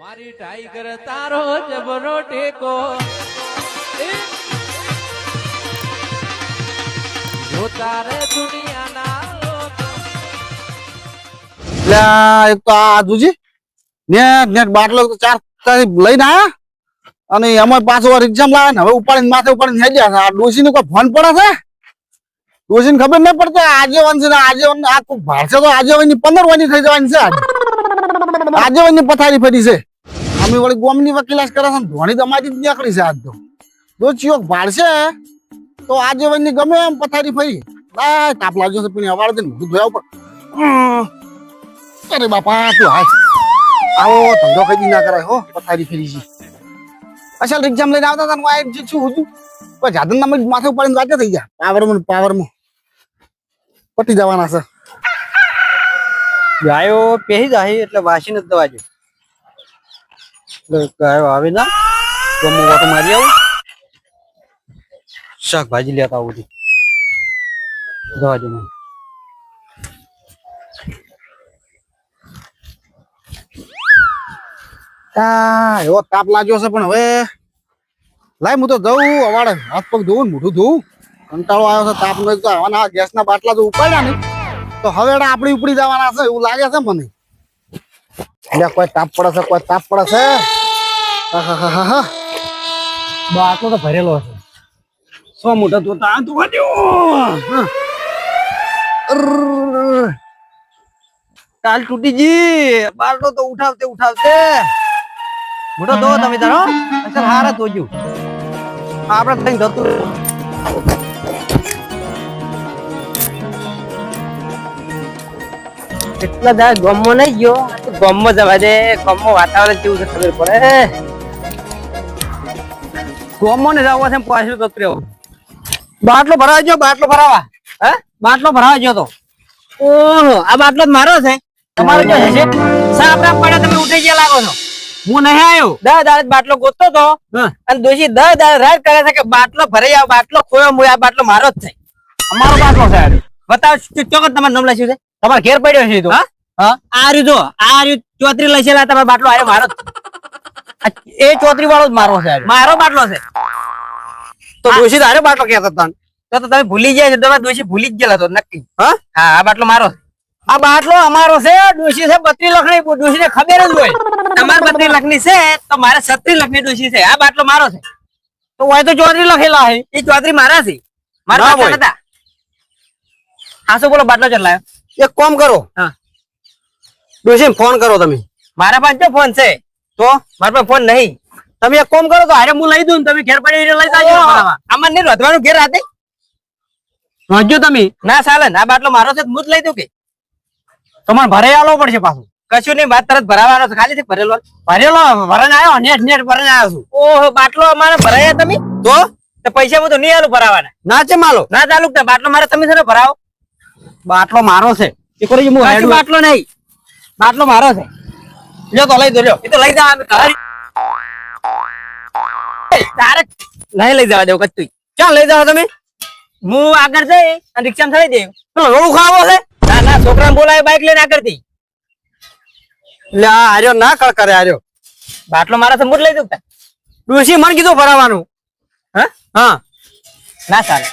મારી ટાઈગર તારો જબરો ટેકો. જો તારે બાટલો તો ચાર લઈને આયા. અને એમાં પાછો એક્ઝામ લાવે ને, હવે ઉપાડીને માથે ઉપાડીને થઈ ગયા આ ડોસી નો કોઈ ફોન પડે છે? ડોસી ખબર ન પડતો આજે વન છે ને આજે વન આ ભાળશે તો આજે વનની પંદર વાની થઈ જવાની છે આજે. વનની પથારી ફરી છે. અમે વળી ગોમની વકીલાશ કરે છે ધોણી તો અમારી જ નીકળી છે આજ તો. જો ચિયોક ભાડશે તો આજે વનની ગમે એમ પથારી ફરી. બાય તાપ લાગ્યો છે પીણી દે ને ધોયા ઉપર. અરે બાપા તું હાય આવો, ધંધો કદી ના કરાય, હો, પથારી ફેરી છે. અસલ એક્ઝામ લઈને આવતા હતા ને આ જે છું હતું પણ જાદન નામ માથે ઉપાડીને વાંચે થઈ ગયા. પાવરમાં પાવરમાં. પટી જવાના છે. ગાયો પહેરી જાય એટલે વાસી નથી દવા એટલે ગાયો આવે ના ગમો વાટો મારી આવું. શાકભાજી લેતા આવું છું જવા દે એવો તાપ લાગ્યો છે પણ હવે. લાય, હું તો જઉં, અવાડે હાથ પગ ધોવું ને મોઢું ધોવું. કંટાળો આવ્યો છે, તાપ નો એક તો આવાના ગેસના બાટલા તો ઉપાડ્યા ને તો હવે આપણી ઉપડી જવાના છે, એવું લાગે છે મને. એટલે કોઈ તાપ પડે છે, કોઈ તાપ પડે છે. બાટલો તો ભરેલો હશે. સો મોટા તો તા તો. કાલ તૂટી જી. બાટલો તો ઉઠાવતે ઉઠાવતે. મોટો દો તમે તારો અસલ હારા તોજ્યું આપણે થઈ ધરતું એટલા દાડ ગમો નહીં ગયો. ગમો જવા દે. ગમો વાતાવરણ કેવું છે ખબર પડે. ગમો ને જવા છે પાછું રહેવું બાટલો ભરાવા ગયો બાટલો ભરાવા. હે? બાટલો ભરાવા ગયો તો? ઓહો આ બાટલો જ મારો છે. તમારો જો છે સાપડા પડે તમે ઉઠી ગયા લાગો છો. હું નહીં આવ્યો. દસ દાડે બાટલો ગોતતો તો અને દોશી દસ દાડે રાત કરે છે કે બાટલો ભરાઈ આવ બાટલો ખોયો મુય આ બાટલો મારો જ છે. અમારો બાટલો છે બતાવ ચોક્કસ તમારે નામ લખ્યું છે? તમારે ઘેર પડ્યો છે તો. હા? આ રહ્યું જો આ રહ્યું ચોત્રી લખેલા તમારો બાટલો આયો મારો જ. એ ચોતરી વાળો જ મારો છે. મારો બાટલો છે. તો દોશી તારે બાટલો કેતો હતા તો તમે ભૂલી જાય છો. તમે દોશી ભૂલી જ ગયેલા તો નક્કી. હા? આ બાટલો મારો આ બાટલો અમારો છે. દોશી છે બત્રી લખની. દોશી ને ખબર જ હોય. તમારે બત્રી લખની છે તો મારે છત્રી લખની દોશી છે. આ બાટલો મારો છે. તો હોય તો ચોતરી લખેલા છે એ ચોતરી મારા છે. મારા હતા હા શું બોલો બાટલો ચલાયો એક કોમ કરો. હા. દોશી ફોન કરો તમે. મારા પાસે ફોન છે? તો? મારા પાસે ફોન નહીં. તમે એક કોમ કરો તો હારે હું લઈ દઉં તમે ઘેર પડી લઈ જાજો આમાં નહીં રોધવાનું ઘેર રાતે રોજો તમે. ના ચાલે ને આ બાટલો મારો છે હું જ લઈ દઉં કે? તમારે ભરાઈ આલો પડશે પાછું. કશું નહીં વાત તરત ભરાવાનો છે ખાલી છે ભરેલો. ભરેલો ભરાને આવ્યો નેટ નેટ ભરણ આવ્યો છું. ઓહો બાટલો અમારે ભરાયા તમે? તો? પૈસા હું તો નહીં આલું ભરાવાના. ના છે માલો. ના ચાલુ બાટલો મારે તમે છે ભરાવો? બાટલો મારો છે. બાટલો નહીં. બાટલો મારો છે. લ્યો તો લઈ દો લ્યો. એ તો લઈ તારે નહીં જવા દેવું કચ્છું ચાલ લઈ જાઓ તમે? હું આગળ જઈ અને રિક્ષામાં ચડી દે પેલો રોડું ખાવો છે? ના ના છોકરાને બોલાય બાઈક લઈને આગળથી લે આર્યો ના કળ કરે આર્યો બાટલો મારા સમૂહ લઈ દઉં ડોસી મને કીધું ભરાવાનું. હા? હા. ના ચાલે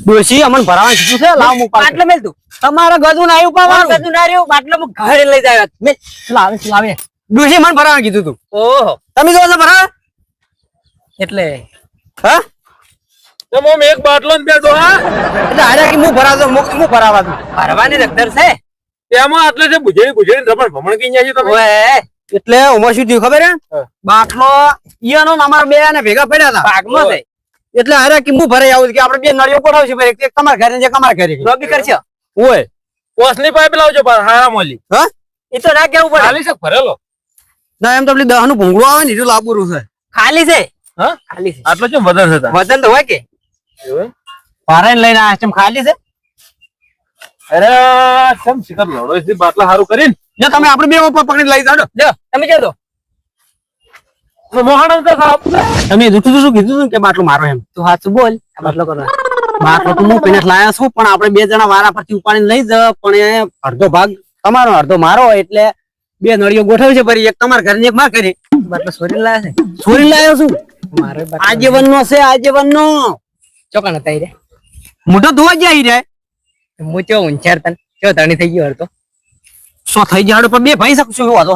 ડોસી અમને ભરાવાનું કીધું છે લાવ હું બાટલો મેલ તું તમારા ગજુ ના આવ્યું પાવાનું. ગજુ ના રહ્યું બાટલો હું ઘરે લઈ જાય લાવે લાવે. ડોશી મને ભરાવાનું કીધું તું. ઓહો. તમે જો છો ભરા? એટલે? હા? તો મોમ એક બાટલો ને બે હા? એટલે આર્યા કે હું ભરાતો હું હું ભરાવા તું ભરવાની રકદર છે. તેમાં આટલે છે બુજેડી બુજેડી રમણ ભમણ કઈ જાય છે તમે? ઓએ એટલે ઉમર શું થયું ખબર હે. બાટલો ઈયાનો અમાર બે ને ભેગા પડ્યા હતા. ભાગમાં છે. એટલે અરે કે હું ભરાઈ આવું કે આપણે બે નળીઓ પડાવશું ભાઈ. એક તમારા ઘરે જે અમારા ઘરે. લોબી કરશે ઓય. કોસની પાઇપ લાવજો પર હારા મોલી. હા? એ તો ના કેવું પડે. ખાલી છે ભરેલો. ના એમ તો પેલી દહનું ભૂંગળું આવે ને એટલું લાંબુ છે. ખાલી છે? હા? ખાલી છે. આટલો કેમ વજન છે વજન તો હોય કે. પારાયણ લઈને આ છે ખાલી છે? અરે કેમ શિખર લડો છે? બાટલા હારું કરીને. જો તમે આપણે બે ઉપર પકડી લઈ જાડો જો તમે જજો મોહાણ તો સાહેબ તમે જૂઠું જૂઠું કીધું હતું કે બાટલું મારો એમ. તું સાચું બોલ આ બાટલો કરો. બાટલો તો હું પેને લાયા છું પણ આપણે બે જણા વારા પરથી ઉપાડીને લઈ જ પણ અડધો ભાગ તમારો અડધો મારો એટલે બે નળીઓ ગોઠવી છે ફરી એક તમારા ઘરની એક માં કરી. બાટલો લાયા છે. સોરી લાયો છું. મારે આજીવન નો છે આજીવન નો ચોકણ હતા રે? મોટો ધોવા જાય રે હું ચો ઊંચાર તને? ચો ધણી થઈ ગયો હતો સો થઈ ગયો પણ બે ભાઈ શકશું એવો હતો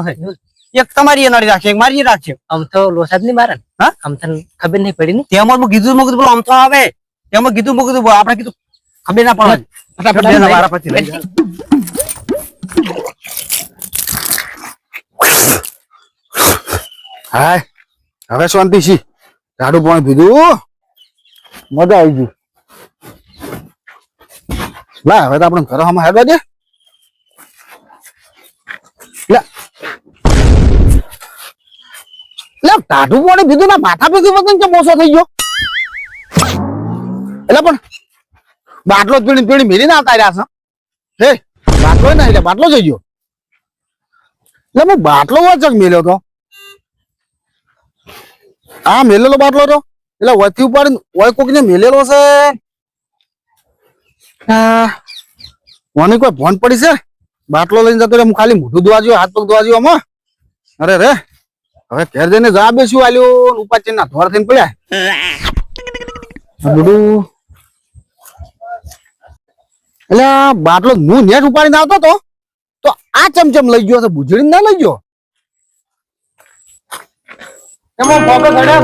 એક તમારી નળી રાખશે એક મારી રાખશે આમ તો લોસાદની મારે હા? આમ તને ખબર નહીં પડી ને? તેમાં હું કીધું મેં બોલો આમ તો આવે. તેમાં કીધું મેં આપણે કીધું ખબર ના પડે. ફટાફટ વારા પછી લઈ જા. હાય. હવે શાંતિ છી. ઝાડુ પાણી પીધું. મજા આવી ગઈ. લા, હવે તો આપણે ઘરો હમણાં હેડવા દે. લે. ટાઢું પાણી પીધું ના માથા પીધું વગર કેમ ઓછો થઈ ગયો? એટલે પણ બાટલો પીણી પીણી મેરી ના આવતા છે. હે, બાટલો ના એટલે બાટલો જઈ ગયો. એટલે હું બાટલો વચક મેલ્યો તો. આ મેલેલો બાટલો તો? એટલે વથી ઉપાડીને ઓય કોકને મેલેલો છે? મને કોઈ ફોન પડી છે? બાટલો લઈને જતો હું ખાલી મોઢું ધોવા જોયું હાથ પગ ધોવા જોયું આમાં. અરે રે, હવે ઘેર જઈને જા બેસ્યું આલ્યો, ને ઉપાચી ના ધોર થઈને પડ્યા. બધું. એટલે બાટલો હું નેટ ઉપાડીને આવતો તો? આ ચમચમ લઈ ગયો છે બુજડીને ના લઈ ગયો? એમાં ફોટો ચડ્યા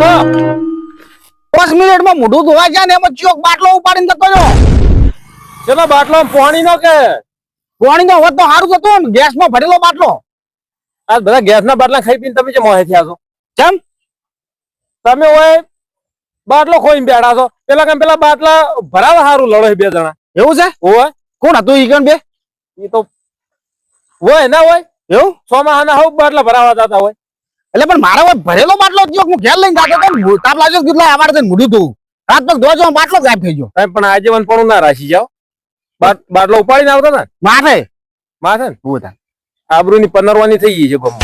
છો મિનિટમાં મોઢું ધોવા ગયા ને એમાં ચોક બાટલો ઉપાડીને જતો રહ્યો. ચલો બાટલો પાણી નો કે? પાણી નો હોત તો સારું થતું ને. ગેસમાં ભરેલો બાટલો. આ બધા ગેસ ના બાટલા ખાઈ પીને તમે જે મોહે થયા છો? કેમ તમે હોય બાટલો ખોઈને બેઠા છો. પેલા કેમ પેલા બાટલા ભરાવા સારું લડો બે જણા. એવું છે? હોય કોણ હતું ઈ કણ બે? એ તો હોય ના હોય એવું? સોમાહાના હવ બાટલા ભરાવા જતા હોય. એટલે પણ મારા ભરેલો બાટલો જ હું ઘેર લઈને જાતો તો તાપ લાગ્યો કેટલા આવાર થઈને મૂડ્યું તું. રાત પગ દોજો બાટલો ગાયબ થઈ ગયો. પણ આજીવન પણ ના રાખી જાઓ. બાટ- બાટલો ઉપાડીને આવતો ને? માથે? માથે ને? હું થા. આબરૂની પનરવાની થઈ ગઈ છે ગમો.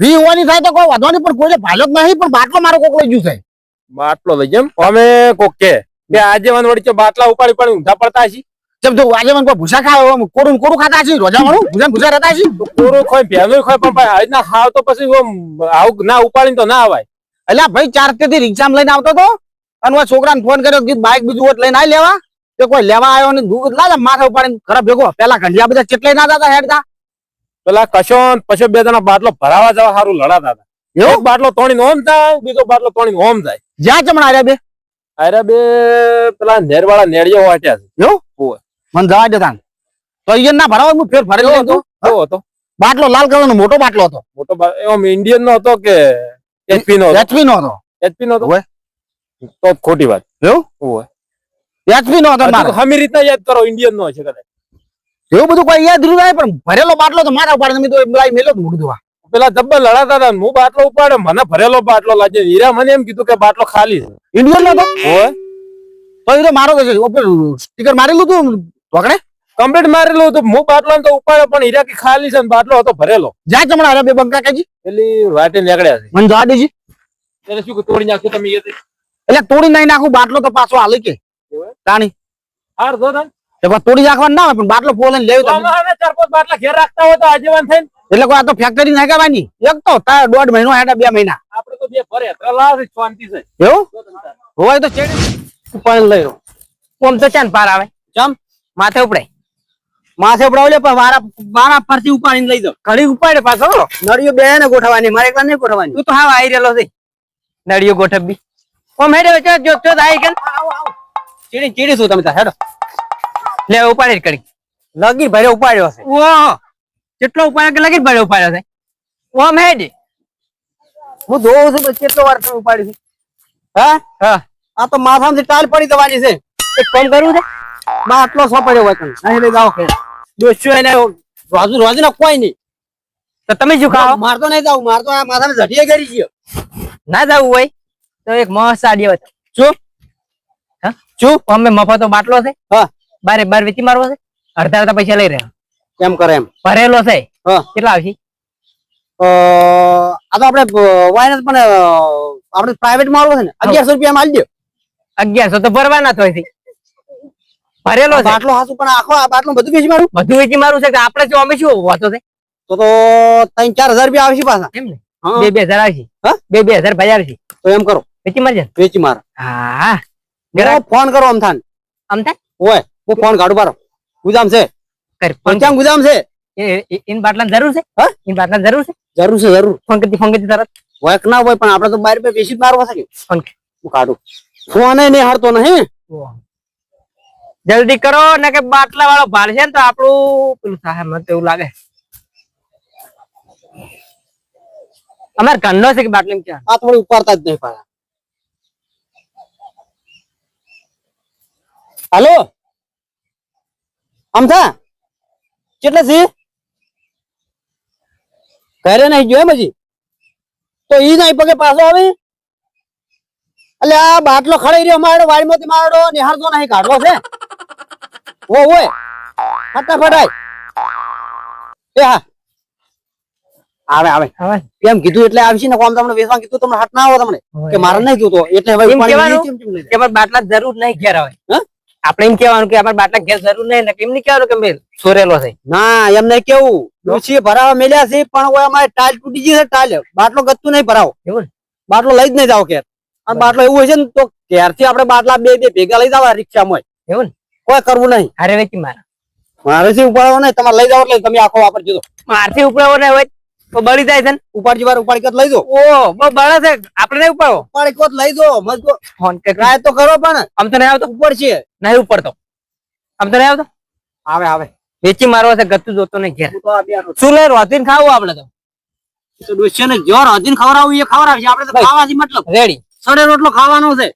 વી હોવાની થાય તો કોઈ વાંધો નહીં પણ કોઈને ભાલ્યો જ નહીં પણ બાટલો મારો કોક લઈ ગયું છે. બાટલો લઈ જેમ અમે કોક કે આજે વન વડી બાટલા ઉપાડી પણ ઊંધા પડતા હશી? જેમ તો આજે મને ભૂસા ખાવ કોરું ને કોરું ખાતા છે રોજા વાળું? ભૂસા ને ભૂસા રહેતા છે કોરો ખોય ભેનો ખોય પણ ભાઈ આજના હાવ તો પછી આવું ના ઉપાડીને તો ના આવાય એટલે ભાઈ ચારથી રિક્ષામાં લઈને આવતો હતો અને મારા છોકરાને ફોન કર્યો કીધું બાઈક બીજું હોત લઈને આવી લેવા. તે કોઈ લેવા આવ્યો ને દૂધ લાગે માથે ઉપાડીને ઘરે ભેગો. પેલા ઘંટિયા બધા ચેટલે ના જતા હેડતા? પેલા કશો ને પછી બે જણા બાટલો ભરાવા જવા સારું લડાતા હતા. એવું? બાટલો તોડીને ઓમ થાય બીજો બાટલો તોડીને ઓમ થાય. જ્યાં ચમણ આવ્યા બે? અરે બે પેલા નેરવાળા નેડિયો વાટ્યા છે. મને જવા દેતા તો અહીંયા ના ભરાવો હું ફેર ફરી કેવો લીધો હતો? બાટલો લાલ કલરનો મોટો બાટલો હતો. મોટો એમ ઇન્ડિયન નો હતો કે એચપી નો એચપી નો હતો. એચપી નો હતો? તો ખોટી વાત. એવું. એચપી નો હતો મારો. હમી રીતના યાદ કરો ઇન્ડિયન નો છે કદાચ. એવું બધું કોઈ યાદ રહ્યું નહીં પણ ભરેલો બાટલો તો મારા ઉપાડે મેં તો લાઈ મેલો જ મોઢું ધોવા પેલા જબ્બર લડાતા હતા ને હું બાટલો ઉપાડે મને ભરેલો બાટલો લાગે. હીરા મને એમ કીધું કે બાટલો ખાલી ઇન્ડિયન નો હતો. તો એ તો મારો તો સ્ટીકર મારેલું હતું પકડે કમ્પ્લીટ મારેલું હતું. હું બાટલો તો ઉપાડ્યો પણ હીરા કે ખાલી છે બાટલો હતો ભરેલો. જ્યાં ચમણ આવ્યા બે બંકા કાજી પેલી વાટે નીકળ્યા છે. મને જવા દેજી. એટલે શું તોડી નાખો તમે એટલે તોડી નાઈ નાખું બાટલો તો પાછો હાલે કે. તાણી. હાર જો તને. તોડી નાખવાનું ના હોય પણ બાટલો ફોલ લઈને લેવું તો ચાર પાંચ બાટલા ઘેર રાખતા હોય તો આજીવન થઈને એટલે કોઈ આ તો ફેક્ટરી નાખવાની એક તો તાર દોઢ મહિનો હેડા બે મહિના. આપડે તો બે ભરે ત્રલા શાંતિ છે. એવું? હોય તો ચેડી. પણ લઈ રહ્યો. ઓમ તો ચાન પાર આવે. ચમ? માથે ઉપડાય માથે ઉપડાવ લે, પણ મારા મારા પરથી ઉપાડીને લઈ જાવ ઘડી ઉપાડે પાછો નળીઓ બે ને ગોઠવવાની, મારે એકલા નહીં ગોઠવવાની. તું તો હા આવી રહેલો છે. નળીઓ ગોઠવવી. ઓમ ઉપાડી કરી લગી ભરે ઉપાડ્યો ઓહો કેટલો ઉપાડ્યો કે લગી ભરે ઉપાડ્યો છે? ઓમ, હેડ. હું જોઉં છું કેટલો વાર તમે ઉપાડી છે? હા? હા. આ તો માથામાંથી ટાલ પડી દવાની છે. એક કામ કરવું છે? બા આટલો સો પડ્યો હોય તને. અહીં લઈ જાઓ દોસ્યો એને રોજુ રોજુ ના કોઈ નહીં. તો તમે શું ખાઓ? મારતો નહીં જાવ મારતો આ માથાને ઝટીએ કરી ગયો ના જવું હોય તો એક મસ્ત આડી હોય શું? હા? શું? અમે મફતો બાટલો છે. હા. બારે બાર વેચી મારવો છે. અડધા અડધા પૈસા લઈ રહ્યા. એમ કરે એમ? ભરેલો છે. હા. કેટલા આવશે? આ તો આપણે વાયરસ પણ આપણે પ્રાઇવેટમાં આવડો છે ને. અગિયારસો રૂપિયા માં આલી દો અગિયારસો તો ભરવાના તો અહીંથી ભરેલો છે. બાટલો હાસુ પણ આખો આ બાટલો બધું વેચી મારું? બધું વેચી મારું છે કે આપણે જો અમે શું વાતો છે? તો તો ત્રણ ચાર હજાર રૂપિયા આવશે પાછા. એમ ને? બે બે હજાર આવશે. હા? બે બે હજાર ભાઈ આવશે. તો એમ કરો. વેચી મારજે. વેચી માર. હા. જરા ફોન કરો અમથાન અમથાન ઓય હું ફોન કાઢું બારો. ગુજામ છે. કર પંચાંગ ગુજામ છે. ઇન બાટલા જરૂર છે? હા? ઇન બાટલા જરૂર છે? જરૂર છે જરૂર. ફોન કરતી ફોન કરતી તરત. હોય ના હોય પણ આપણે તો બાર રૂપિયા બેસી મારવા છે ફોન. હું કાઢું. ફોન નહીં હારતો નહીં જલ્દી કરો ને કે બાટલા વાળો ભાર છે ને તો આપણું પેલું થાય મને એવું લાગે. અમાર ઘરનો છે કે બાટલી ક્યાં આ થોડી ઉપાડતા જ નહીં પાછા. હાલો? અમથા કેટલા છે? ઘરે નહીં જોયે હજી? તો ઈ નહીં પગે પાછો આવે? એટલે આ બાટલો ખડાઈ રહ્યો, મારો વાડીમાંથી મારો નિહાળતો નહીં, કાઢવો છે? ઓ ઓય. ફટાફટ આય. એ હા. આવે આવે. કેમ કીધું એટલે આવશે ને કોમ તમને વેચવા કીધું તમને હટ ના આવો તમને. કે મારે નહીં જોતો. એટલે હવે કે અમારે બાટલા જરૂર નહીં ઘેર આવે. આપણે એમ કેવાનું કે આપણે બાટલા ઘેર જરૂર નહીં ને એમ નહીં કહેવાનું કે મેં સોરેલો છે. ના એમ નહીં કેવું. ડોસી ભરાવા મેલ્યા છે પણ અમારે ટાઈલ તૂટી ગઈ છે ટાઈલ બાટલો ગતું નહીં ભરાવો. એવું બાટલો લઈ જ નહીં જાવ ઘેર. અને બાટલો એવું હોય છે ને તો ઘેરથી આપણે બાટલા બે બે ભેગા લઈ જવા રિક્ષામાં. એવું ને? કોઈ કરવું નહીં. હારે વેચી મારા. મારે છે ઉપાડવો નહીં તમારે લઈ જાવ એટલે તમે આખો વાપરજો તો. મારથી ઉપડાવો ને હોય તો બળી જાય છે ને. ઉપાડજી વાર ઉપાડી કત લઈ જો ઓ બહુ બળે છે. આપણે નહીં ઉપાડો. ઉપાડી કોત લઈ જો મજબૂત ફોન કે ટ્રાય તો કરો પણ. આમ તો નહીં આવતો. ઉપર છે. નહીં ઉપડતો. આમ તો નહીં આવતો. આવે આવે. વેચી મારવા છે ગતું જોતો નહીં ઘેર. શું લે રોતીને ખાવું આપણે તો? તો ડોશીને જો રાધીને ખવડાવું એ ખવડાવશે. આપણે તો ખાવાથી મતલબ. રેડી. સડે રોટલો ખાવાનો છે.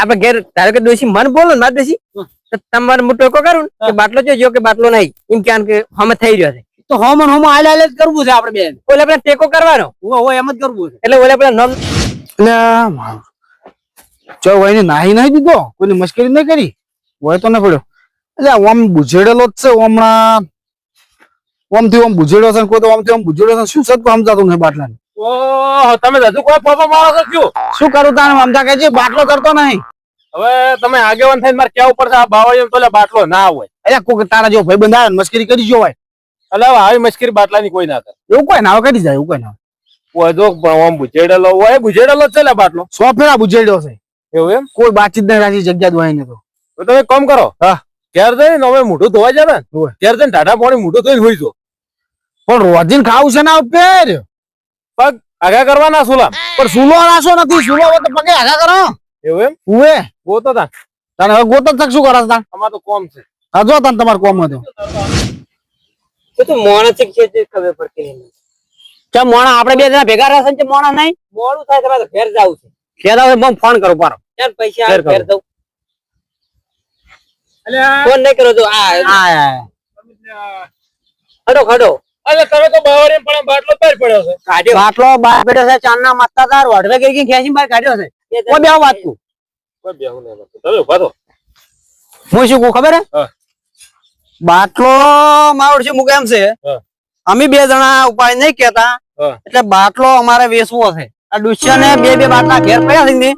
આપણે ઘેર ધારો કે દોશી મન બોલો ને માર. તો તમારે મોટો ટોકો કરું કે બાટલો જોજો કે બાટલો નહીં. એમ કે કે હમે થઈ રહ્યો છે. તો હોમ હોમ આલે આલે જ કરવું છે આપડે બેન. ઓલે આપણે ટેકો કરવાનો. હોય હોય એમ જ કરવું છે. એટલે ઓલે પેલા નોમ મારું ચો વહીને નાહી નહીં દીધો કોઈની મુશ્કેલી નહીં કરી. હોય તો ન પડ્યો. એટલે આમ બુઝેડેલો જ છે હમણાં. ઓમથી ઓમ બુજેડો છે કોઈ તો ઓમથી ઓમ બુજેડો છે શું સદ સમજાતું નહીં બાટલાને. ઓહો તમે હજુ કોઈ પોપો મારો છો શું કરું તાને મમતા કહે છે બાટલો કરતો નહીં. હવે તમે આગેવાન થઈને મારે કેવું પડશે આ બાવળીઓ તો બાટલો ના હોય. અરે કોક તારા જો ભાઈ બંધાય મશ્કરી કરી જો હોય. એટલે આવી મશ્કરી બાટલાની કોઈ ના કરે એવું કોઈ ના કરી જાય એવું કોઈ ના હોય આમ બુજેડેલો હોય બુજેડેલો છે લે બાટલો. સો ફેરા બુજેડ્યો છે. એવું એમ? કોઈ બાતચીત નહીં રાખી જગ્યા દોવાય ને તો. તમે કામ કરો. હા. ઘેર જઈને હવે મોઢું ધોવા જાય ને હોય. ઘેર જઈને ટાટા પાણી મોઢું ધોઈને હોય જો પણ રોજીન ખાવું છે ને પેર પગ આગા કરવાના સુલા. પણ સુલો રાસો નથી. સુલો હોય તો પગે આગા કરો. એવું એમ? ઉવે. ગોતો તા તને હવે ગોતો તક શું કરાસ તા અમાર તો કોમ છે. હા તને તમારે કોમ હતો તો. તો મોણસ છે કે છે ખબર પડતી નહીં ચા મોણા? આપણે બે જણા ભેગા રહેશે ને મોણા નહીં? મોડું થાય તમારે તો ઘેર જવું છે. ઘેર આવે મને ફોન કરો પારો ચાલ પૈસા આ ઘેર. દઉં. ફોન નહીં કરો તો આ ખડો ખડો અરે તમે તો બાવળીએ પણ બાટલો બહાર પડ્યો છે. કાઢ્યો. બાટલો બહાર બેઠો છે ચાંદના મત્તા તાર વડવે ગઈ ખેંચી બહાર કાઢ્યો છે. કોઈ બે વાત તું કોઈ બેહું નહીં તમે ઊભા થો. હું શું કહું ખબર હે? બાટલો માવડ છે મૂકે એમ છે? અમે બે જણા ઉપાય નહીં કેતા એટલે બાટલો અમારે વેચવો છે. આ ડુસ્યા ને બે બે બાટલા ઘેર પડ્યા છે ને.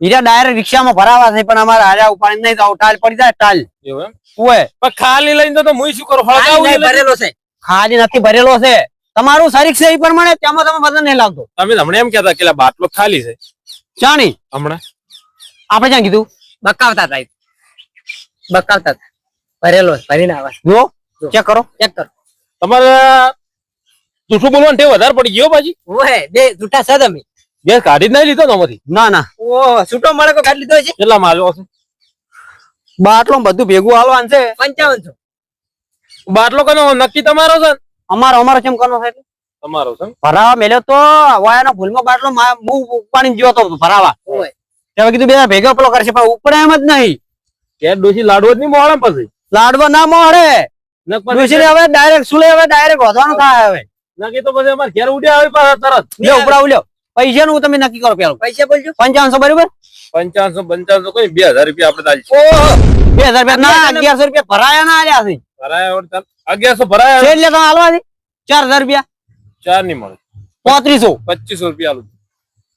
હીરા ડાયરેક્ટ રિક્ષામાં ભરાવા છે પણ અમારે હાર્યા ઉપાડી નહીં તો ટાલ પડી જાય ટાલ. એવું એમ? ઓય પણ ખાલી લઈને તો હું શું કરું? હળગાવું. ભરેલો છે. ખાલી નથી ભરેલો છે. તમારું શરીર છે એ પ્રમાણે તેમાં તમે વજન નહીં લાવતો. તમે હમણાં એમ કેતા કે બાટલો ખાલી છે. જાણી. હમણાં? આપણે ક્યાં કીધું બકાવતા હતા બકાવતા હતા ભરેલો ભરી ભરીને આવે જો ચેક કરો. ચેક કરો. તમારે જૂઠું બોલવાનું ટેવ વધારે પડી ગયો પાછી. ઓહે બે જૂઠા છે તમે. બે કાઢી જ નહીં લીધો તમારી ના ના. ઓહ છૂટો મળે કાઢી લીધો છે કેટલા માલ્યો છે? બાટલો બધું ભેગું હાલવાનું છે. પંચાવનસો. બાટલો કનો? નક્કી તમારો છે? અમારો અમારો કેમ કનો છે તમારો છે? ભરાવા મેલ્યો તો વાયાનો ફૂલમાં બાટલો મા- હું ઉપાડીને ગયો તો ભરાવા. ઓય. ત્યાં કીધું બે ભેગો પેલો કરશે પણ ઉપડે એમ જ નહીં. ઘેર ડોસી લાડવો જ નહીં મોડે પછી. લાડવા ના મોડે. નક હવે ડાયરેક્ટ સુલે હવે ડાયરેક્ટ વધવાનું થાય હવે. નક્કી તો પછી અમારે ઘેર ઉડ્યા આવે પાછા તરત. લ્યો ઉપડાવ લ્યો. પૈસા નું તમે નક્કી કરો પેલું. પૈસા બોલજો. પંચાવનસો બરાબર? પંચાવનસો પંચાવનસો કોઈ બે હજાર રૂપિયા આપડે બે હજાર રૂપિયા ના અગિયારસો રૂપિયા ભરાયા ના આલ્યા છે. અગિયારસો ભરાય તમે હાલવા ચાર હજાર રૂપિયા. ચાર નહીં મળે. પોત્રીસો. પચીસો રૂપિયા આલું.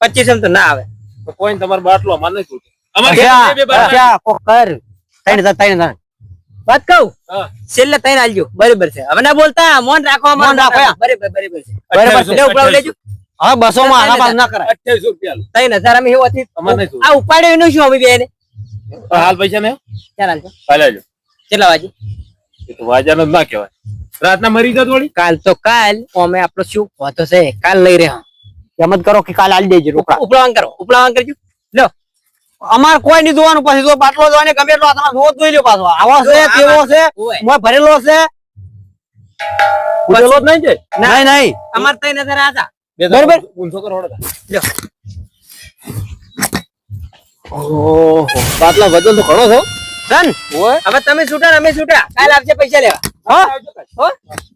પચીસ તો ના આવે. તો કોઈ તમારો બાટલો અમારે નહીં હજાર વાત કહું? છેલ્લે તઈને આલજો. બરાબર છે. હવે ના બોલતા મોન રાખો મોન રાખો, બરાબર બરાબર છે. ઉપડાવ લેજો. હવે બસો માં આના ના કરાય. અઠ્યાવીસો રૂપિયા લો. તઈને હજાર અમે એવું હતી? નહીં આ ઉપાડ્યો એનું શું અમે બે હાલ પૈસા ને? ચાલ હાલજો હાલ આવજો કેટલા વાગે? એ તો વાજાનો જ ના કહેવાય. રાતના મરી જતો વળી કાલ તો કાલ અમે આપણો શું વાતો છે? કાલ લઈ રહ્યા. એમ જ કરો કે કાલ આલી દેજો રોકડા. ઉપલાવાન કરો ઉપલાવાન કરજો. લો. અમારે કોઈ નહીં જોવાનું. પછી જો બાટલો જોવાને ગમે એટલો તમે રોજ જોઈ લો પાછો. આવો છે જો તેવો છે? મોય ભરેલો છે. ઉઠેલો જ નહીં છે? નહીં નહીં અમાર તઈ નજર આતા બરોબર. ઊંચો કરો હળો. લો. ઓહો. બાટલા વજન તો ઘણો છો સન હવે તમે છૂટા અમે છૂટા. કાલ આવશે પૈસા લેવા. હા?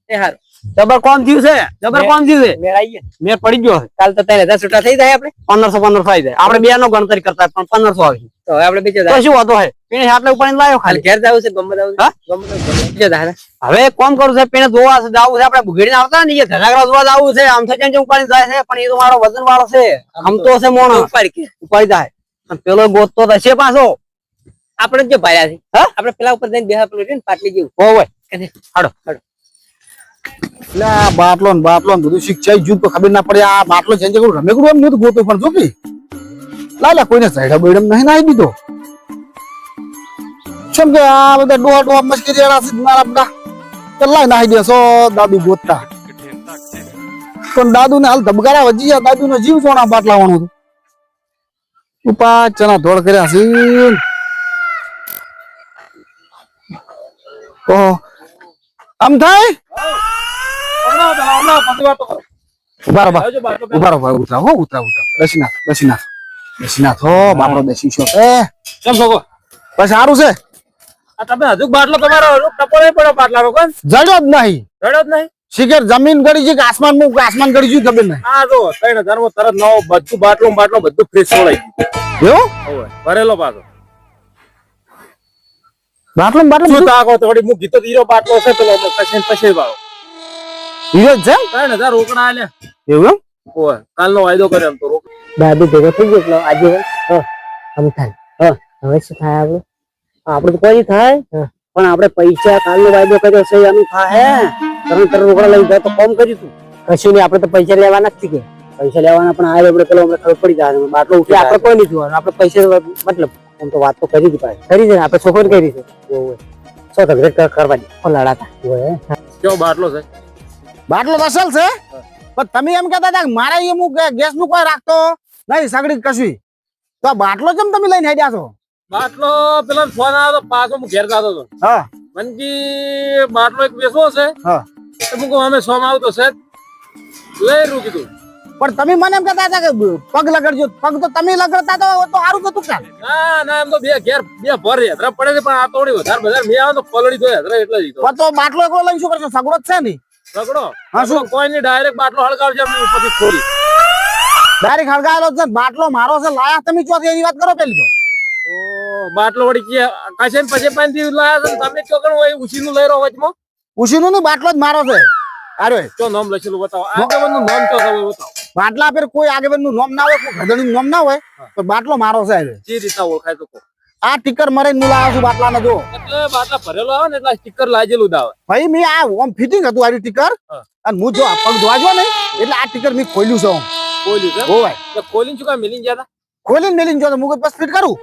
એ હારું. જબર કોમ થયું છે જબર કોમ થયું છે મેળ આવીએ મેર પડી ગયો કાલ તો તઈને હજાર છૂટા થઈ જાય આપણે. પંદરસો પંદર થઈ જાય. આપણે બે નો ગણતરી કરતા પણ પંદરસો આવી તો હવે આપણે બીજો શું વાતો હે પેણે હાટલે ઉપર લાવ્યો ખાલી. ઘેર જવું છે ગમે જવું છે. હા? ગમે જવું બીજો દાડો. હવે એક કરું છે પેણે જોવા છે જાવું છે આપણે ભૂગેડીને આવતા ને એ ધજાગરા જોવા જાવું છે આમ જેમ ઉપાડી જાય છે પણ એ તો મારો વજન વાળો છે. આમ તો છે મોણો ઉપાડી ઉપાડી જાય. પેલો ગોતતો થશે પાછો. આપણે જો ભાર્યા છે હા? આપણે પેલા ઉપર જઈને બેહા પેલું ને પાટલી જેવું. હોય કને? હાડો. એટલે બાટલો ને બાટલો ને બધું શિક્ષાઈ જુ તો ખબર ના પડે આ બાટલો છે રમે કરું એમ નતું ગોતો પણ જોકી કે લા લા કોઈને સાઈડા બેડમ નહીં નાઈ દીધો. કેમ કે આ બધા ડોહા ડોહા મસ્કરી વાળા છે મારા બધા? કેટલાય નાહી દેશો દાદુ ગોતતા. પણ દાદુ ને હાલ ધબકારા વજી દાદુ નો જીવ સોના બાટલા વાળું હતું. ઉપા ચના ધોળ કર્યા છે. ઓહો. આમ થાય? ઊભા બાટલો. ઊભા ઊભા. હો હો છો એ કેમ છો બસ સારું છે. આ તમે હજુ બાટલો તમારો હજુ ટપો નહીં પડ્યો બાટલાનો કોણ? જડ્યો જ નહીં. જ નહીં? શિખર જમીન ગળી છે કે આસમાનમાં આસમાન ગળી છે ખબર નહીં. આ જો ત્રણ હજારમાં તરત નવો બધું બાટલો બાટલો બધું ફ્રેશ એવું? ભરેલો પાછો. બાટલો બાટલો શું તાકો? તો મુ ગીતો દીરો બાટલો છે પેલો કશે પછી વાળો. હીરો છે? એમ? ત્રણ હજાર રોકડા આલે. એવું ઓય કાલનો વાયદો કરે એમ તો રોક દાદી ભેગો થઈ ગયો આજે આમ થાય. હ હવે શું થાય આપણે આપણે તો કોઈ થાય. પણ આપણે પૈસા કાલનો વાયદો કર્યો છે એનું થાય ત્રણ ત્રણ રોકડા લઈ જાય તો કોમ કરીશું. કશું નહીં આપણે તો પૈસા લેવાના જ કે પૈસા લેવાના પણ આ આપણે પેલો અમને ખબર પડી જાય. બાટલો ઉઠી આપણે કોઈ નહીં જોવાનું. આપણે પૈસા મતલબ આમ તો વાત તો કરી પાછી કરી છે ને આપણે છોકરી કરી છે. સો લડાતા. કેવો બાટલો છે? બાટલો તો અસલ છે. પણ તમે એમ કહેતા હતા કે મારે એમ ગેસનું કોઈ રાખતો નહીં સગડી કશું. તો આ બાટલો કેમ તમે લઈને હેડ્યા છો? બાટલો પેલા ફોન આવ્યો પાછો હું ઘેર જતો હતો. હા. મનકી બાટલો એક બેસવો છે. હા. તો હું અમે સોમાં આવતો છે લઈ રૂકી કીધું પણ તમે મને એમ કહેતા હતા કે પગ લગડજો. પગ તો તમે લગડતા તો તો સારું થતું કાલ ના ના એમ તો બે ઘેર બે ભર હેદરા પડે છે પણ આ તોડી વધારે વધારે મે આવે તો પલડી તો હેદરા એટલે જ તો. તો બાટલો એકલો લઈ શું કરશો? સગડો જ છે ને? સગડો? હા, શું? કોઈ નહીં ડાયરેક્ટ બાટલો હળગાવશે એમની ઉપરથી ખોલી. ડાયરેક્ટ હળગાવેલો છે બાટલો મારો છે લાયા તમે ચોથી એની વાત કરો પેલી તો. ઓ બાટલો વળી કે કાશે પછી પાંચ દિવસ લાયા છે તમે ચોકણ હોય ઉછીનું લઈ રહ્યો વચમાં? ઉશીનું નહીં બાટલો જ મારો છે. અરે નામ લખેલું બતાવો. નામ બતાવો. બાટલા પર કોઈ આગેવનનું નામ ના હોય કોઈ ગધેડીનું નામ ના હોય તો બાટલો મારો છે. જે રીતના ઓળખાય તો આ સ્ટીકર મરે હું લાવ્યો છું બાટલા જો. એટલે બાટલા ભરેલો આવે ને એટલે સ્ટીકર લાગેલું જ આવે. ભાઈ મેં આ ઓમ ફિટિંગ હતું આ સ્ટીકર અને હું જો પગ ધોવા જો ને એટલે આ સ્ટીકર મેં ખોલ્યું છે ખોલ્યું છે? હોવાય એટલે ખોલીને શું કામ મિલી ગયા ખોલીને મેલીને જો તો હું બસ ફિટ કરું?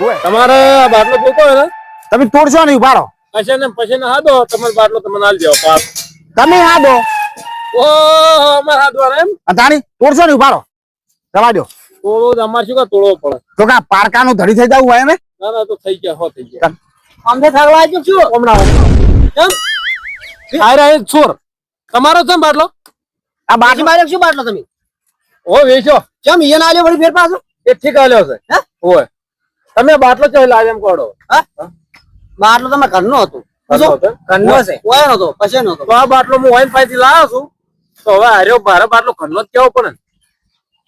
હોય. તમારે આ બાટલો જોતો હોય ને? તમે તોડશો નહીં ઉભારો પછી ને પછી ને હાદો તમારો બાટલો તમને આલી દેવો પાસ તમે હા દો ઓ અમારે હાથ દ્વારા એમ અતાણી તોડશો ને ઉભારો. જવા દો. તોડો તો અમારે શું તોડવો પડે? તો કા પારકા નું ધડી થઈ જવું હોય ને? ના ના તો થઈ ગયા હો થઈ ગયા. અમને થરવા આવ્યો છું હમણાં કેમ? આ રહ્યા એ ચોર તમારો છે બાટલો? આ બાજી મારે શું બાટલો તમે? ઓ વેચો. કેમ ઈયન આલ્યો વળી ફેર પાછો? એ ઠીક આલ્યો છે. હે? ઓય તમે બાટલો ચાલ લાવે એમ કોડો બાટલો તમે ઘરનો હતું. ઘરનો છે? ઓય નતો પછી નતો. તો આ બાટલો હું વાઈન પાસેથી લાવ્યો છું. તો હવે હાર્યો બારે બાટલો ઘરનો જ કેવો પડે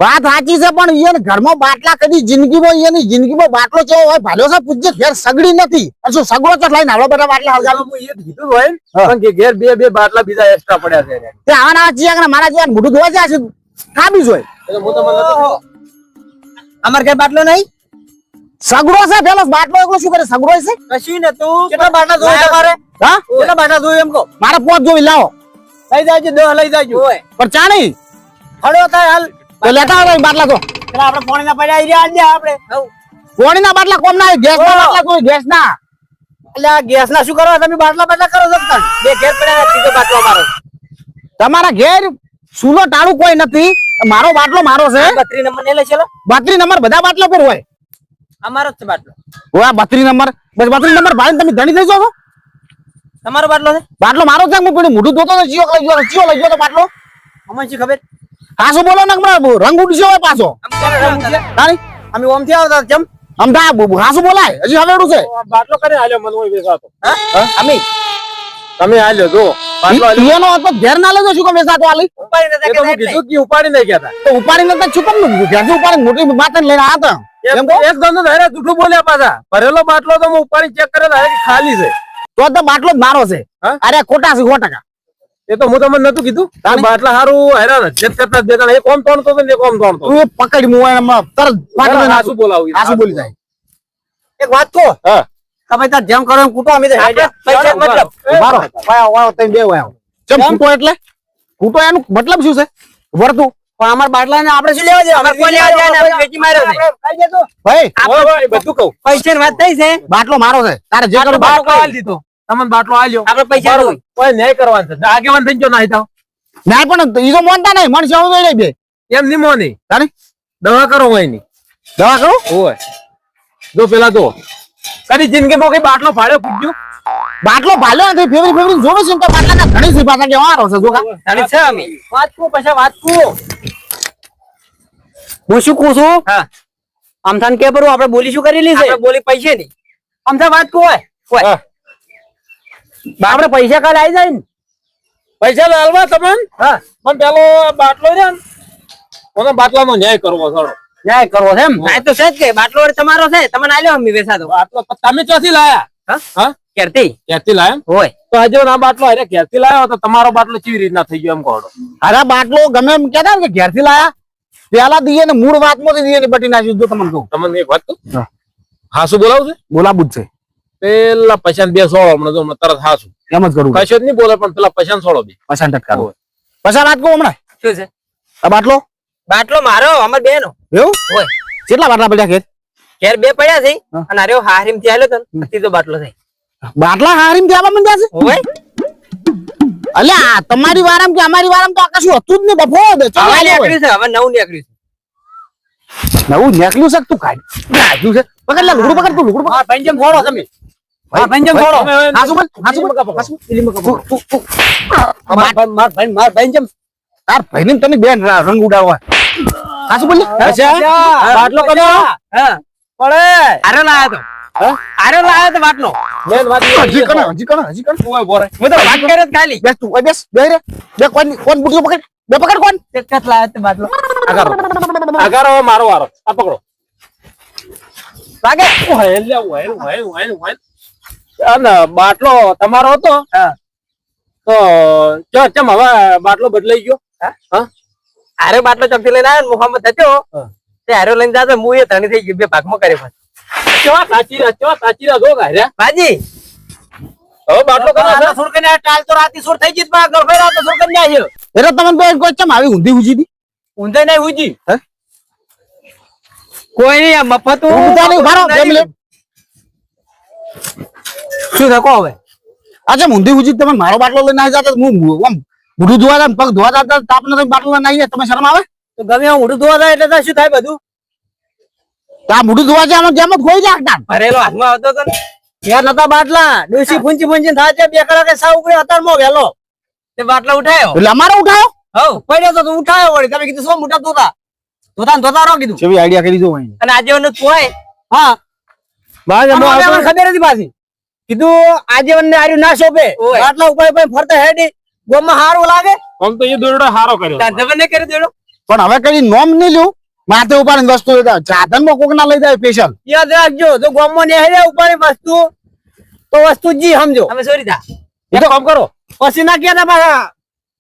વાત સાચી છે પણ ઈયન ઘરમાં બાટલા કદી જિંદગીમાં ઈયની જિંદગીમાં બાટલો કેવો હોય ભાલ્યો છે પૂજ્ય ઘેર સગડી નથી. અને સગડો તો લઈને હાલો બધા બાટલા હળગાવો હું એ કીધું હોય પણ કે ઘેર બે બે બાટલા બીજા એક્સ્ટ્રા પડ્યા છે. તે આના ચિયા મારા જેવા મોઢું ધોવા જાય છે કાબી જોય એટલે હું તમને નથી કહેતો. અમારે કઈ બાટલો નહીં? સગડો છે? પેલો બાટલો એકલો શું કરે? સગડો છે? કશું ને તું કેટલા બાટલા જોવે તમારે? હા? કેટલા બાટલા જોયું એમ કહો. મારે પોત જોઈ લાવો. લઈ જાજો દો લઈ જાજો. ઓય. પણ ચાણી? હળો થાય હાલ. તો લેતા આવો બાટલા તો. પેલા આપણે પાણી ના પડ્યા રહ્યા આજે આપણે. પાણી ના બાટલા કોમ ના ગેસ ના. બાટલા કોઈ ગેસ ના? એટલે આ ગેસ ના શું કરવા? તમે બાટલા બાટલા કરો છો બે ઘેર પડ્યા ત્રીજો બાટલો મારો તમારા ઘેર સુનો ટાળું કોઈ નથી. મારો બાટલો મારો છે. બત્રી નંબર ને લે ચલો. બત્રી નંબર બધા બાટલા પર હોય. અમારો જ છે બાટલો. બત્રી નંબર. બસ બત્રી નંબર. ભાઈ તમે ધણી થઈ જાઓ છો? તમારો બાટલો છે? બાટલો મારો છે? હું પેલું મોઢું ધોતો તો લઈ ગયો ચિયો લઈ ગયો તો બાટલો. અમને શી ખબર? કાસો બોલો ને રંગ ઉડશે હોય પાછો. આવતા જમ અમદા બોલાય. હજી હવેડું છે. બાટલો કરે મને હોય વેચાતો અમે? તમે હાલ્યો જો બાટલો ઈયોનો ઘેર ના લેજો શું કામ વેચાતો આલી? ઉપાડી એ તો કીધું કે ઉપાડી નહીં ગયા તો ઉપાડી તો શું કામ ઘેરથી મોટી માતા લઈને એમ એક ધંધો ધારે જૂઠું બોલ્યા પાછા. ભરેલો બાટલો તો હું ઉપાડી ચેક કરે ખાલી છે. તો તો બાટલો જ મારો છે. અરે ખોટા છે સો ટકા. એ તો હું તમને નતું કીધું? બાટલા હારું હેરાન જેત કરતા બે એ કોમ તોડતો હતો ને કોમ તોડતો તું પકડ પકડી મું તરત બાટલો હાસુ બોલાવું હાસુ બોલી જાય. એક વાત કહો? હા. તમે તાર જેમ કરો એમ કૂટો અમે તો મતલબ. મારો. વાયો વાયો તમે બે વાયો. જેમ કૂટો એટલે? કૂટો એનું મતલબ શું છે? વર્તું. પણ અમાર બાટલા ને આપણે શું લેવા જાય કોઈ લેવા જાય આપણે વેચી માર્યો છે. ખાઈ ભાઈ હોય, હોય, કહું. પૈસાની વાત થઈ છે? બાટલો મારો છે. તારે જે કરું. બાટલો દીધો. તમને બાટલો હાલ્યો આપણે પૈસા બરોબર. કોઈ ન્યાય કરવાનો છે. આગેવાન થઈ જો નાહી થાવ. ના પણ ઈ તો મોનતા નહીં. મન સેવ નહીં બે. એમ નહીં મોની. તારે? દવા કરો હોયની દવા કરો? હોય. જો પેલા જો કદી જિંદગીમાં કઈ બાટલો ફાડ્યો પૂછ્યું બાટલો ભાલ્યો નથી. ફેવરી ફેવરી જોવે છે તો બાટલા ઘણી સી પાછા કેવા છે. જોકા જાણી છે અમે. વાત કો પછી વાત કુ હું શું કહું છું? હા. આમથાન કે પરું આપણે બોલી શું કરેલી છે? બોલી પૈસે ની. આમથા વાત કહો હોય પૈસા કાલે આવી જાય ને. પૈસા લાલવા તમે હા. પણ પેલો બાટલો છે ને મને બાટલાનો ન્યાય કરવો થોડો ન્યાય કરવો છે એમ? ના તો છે જ કે બાટલો તમારો છે તમને આલ્યો અમે વેચા દો બાટલો તમે ચોથી લાયા? હા? હા? ક્યારથી? ક્યાંથી લાયા? એમ? હોય. તો હજુ ના બાટલો અરે ક્યાંથી લાયો? તો તમારો બાટલો કેવી રીતના થઈ ગયો એમ કહો અરે બાટલો ગમે એમ કહેતા ઘેર કે ઘેરથી લાયા? પેલા દઈએ ને મૂળ વાતમાંથી દઈએ ને બટી નાખ્યું. જો તમને કહું. તમને એક વાત કહું? હા. હાસુ બોલાવું છે? બોલાવું જ છે. પેલા પૈસા બે સોળો હમણાં તો હમણાં તરત હાસુ એમ જ કરું. કશું જ નહીં બોલે પણ પેલા પૈસા સોળો બી. પસંદ જ પૈસા પસંદ વાત કહું હમણાં? શું છે? આ બાટલો? બાટલો મારો અમાર બેનો. એવું? હોય કેટલા બાટલા પડ્યા ઘેર ઘેર બે પડ્યા છે. અને અરે હારીમથી આલ્યો તો બાટલો થઈ બાટલા હારીમથી આવવા મંડ્યા છે? હોય અલ્યા આ તમારી વારામ કે અમારી વારામ તો આ કશું હતું જ ને બફો હવે નીકળ્યું છે હવે નવું નીકળ્યું છે. નવું નીકળ્યું છે તું કાઢ નાખ્યું છે. પકડ લે લુગડું પકડ તું લુગડું હા પંજમ છોડો તમે. હા પંજમ છોડો હાસુ બોલ? હાસુ બોલ? હાસુ. તું તું તું માર ભાઈ માર ભાઈ જેમ. તાર ભાઈને તને બેન રંગ ઉડાવવા. હાસુ બોલ? અચ્છા બાટલો કનો હા. પડે અરે લાયા તો. આરો લાવે તો બાટલો મેન વાત હજી. કણ હજી કણ હજી કણ ઓય બોરે. હું તો વાત કરે ખાલી. બેસ તું ઓય બેસ બે રે. બે કોણ કોણ બુટીઓ પકડ. બે પકડ કોણ એક જ તો બાટલો. આગારો. આગારો મારો વારો. આ પકડો. લાગે ઓય લે ઓય ઓય ઓય ઓય અને બાટલો તમારો હતો? હા. તો ચો ચમ હવે બાટલો બદલાઈ ગયો? હા. આરે બાટલો ચમથી લઈને આવ્યો મોહમ્મદ હતો હા. તે આરો લઈને જાતો હું એ ત્રણે થઈ ગયું બે ભાગમાં કરે પાછો કેવા સાચી રહ્યા કેવા સાચી રહ્યા જો ગાર્યા ભાજી હવે બાટલો કરો છે? સુર કને ટાલ તો રાતી સુર થઈ જીતમાં ગરફેરા તો સુર કને નાખ્યો એટલે તમે બે કોઈ ચમ આવી ઊંધી ઉજી દી ઊંધે નહીં ઉજી કોઈ નહીં આ મફત ઊંધું ચાલે ઊભા રહો બે શું થકો હવે? અચ્છા ઊંધી ઉજી તમે મારો બાટલો લઈને આવી જાતા હું આમ મોઢું ધોવા જાય ને પગ ધોવા જાતા તાપ ને બાટલો લઈને આવી તમે શરમ આવે? તો ગમે હું મોઢું ધોવા જાય એટલે શું થાય બધું? આ મોઢું ધોવા છે આમાં જેમ ખોઈ જાય ભરેલો હાથમાં આવતો તો યાર નતા બાટલા ડોસી ફૂંચી ફૂંચી થાય છે બે કલાકે સા ઉપડે મો વહેલો. તે બાટલા ઉઠાયો? એટલે અમારો ઉઠાયો? હવ. પડ્યો તો તું ઉઠાયો વળી. તમે કીધું શું મોટા ધોતા? ધોતા ને ધોતા રહો કીધું. કેવી આઈડિયા કરી દો અહીં. અને આજે મને પોય હા. બાજ અમો આવતો- ખબર હતી પાછી. કીધું આજે ને આર્યું ના શોભે. બાટલા ઉપર પણ ફરતા હેડી. ગોમાં હારું લાગે. આમ તો એ દોરડો હારો કર્યો. ધંધો ને કરી દેડો પણ હવે કઈ નોમ નહીં લ્યું. માથે ઉપાડીને વસ્તુ સાધનમાં કોક ના લઈ જાય સ્પેશિયલ યાદ રાખજો જો ગોમમાં ને હેડે ઉપર વસ્તુ તો વસ્તુ જી સમજો. અમે સોરી થા એક કામ કરો. પછી ના ક્યાં પાછા?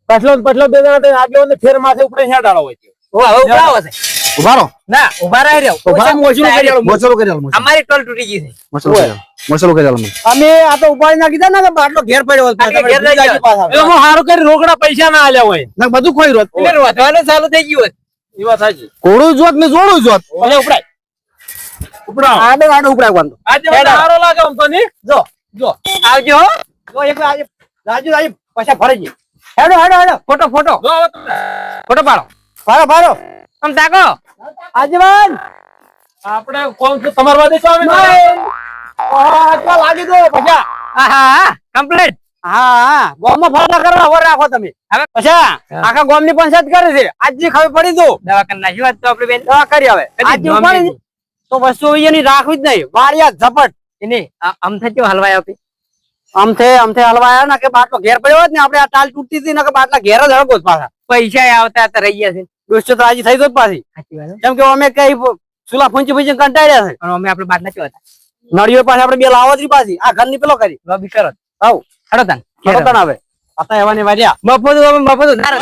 પછલો પછલો બે જણા થઈને આગેવાનને ફેર માથે ઉપડે હેડાળો હોય છે. ઓ હવે ઉપડાવો છે ઊભા ના ઊભા રહી રહ્યો. ઊભા મોચું કરી આલો. મોચેલું કરી આલો અમારી ટોલ તૂટી ગઈ છે. મોચેલું કરી આલો મોચેલું કરી. અમે. આ તો ઉપાડી ના કીધા ને કે બાટલો ઘેર પડ્યો ઘેર લઈ જાય પાછા. હું હારું કરી રોકડા પૈસા ના આલ્યા હોય. ના, બધું ખોઈ રોત એટલે વધવાનું ચાલુ થઈ ગયું હોત. એ વાત સાચી. કોળું જોત ને જોડું જોત. ભલે ઉપડાય. ઉપડાવ. આડે આડે ઉપડાય વાંધો. આજે મને હારો લાગે આમ તો ની? જો જો. આવજો જો એક આજે રાજુ રાજુ પાછા ફરી ગઈ હેડો હેડો હેડો. Photo photo. જો ફોટો પાડો. પાડો પાડો. આમ તાકો. આજવાન આપણે કોણ છે? તમારા વાદે આવે આટલા લાગી દો પછા આહા કમ્પ્લીટ. હા ગોમમાં ફરતા કરવા વર રાખો તમે. હવે પછા આખા ગોમની પંચાયત કરે છે. આજ ખબર પડી તો. દવા કરી નાખી વાત તો આપણે બેન. દવા કરી હવે આજ જે તો વસ્તુ એની રાખવી જ નહીં. વારિયા ઝપટ. એને થયો હલવાય આપી આમથે આમથે હલવાયા ના કે બાટલો ઘેર પડ્યો હોત ને આપણે આ ટાલ તૂટતી હતી ને કે બાટલા ઘેર જ હળગો પાછા. પૈસા આવતા તો રહી ગયા છે. દોસ્તો તો રાજી થઈ ગયો પાછી. કેમ કે અમે કઈ સુલા ફૂંચી ફૂંચી કંટાળ્યા છે. પણ અમે આપણે બાટલા કેવા હોતા? નળીઓ પાસે આપણે બે લાવોતરી પાછી. આ ઘરની પેલો કરી. કરો. હાઉ હડો તાન ખરો તને હવે આતા એવાની વાર્યા મફત મફત ઉધાર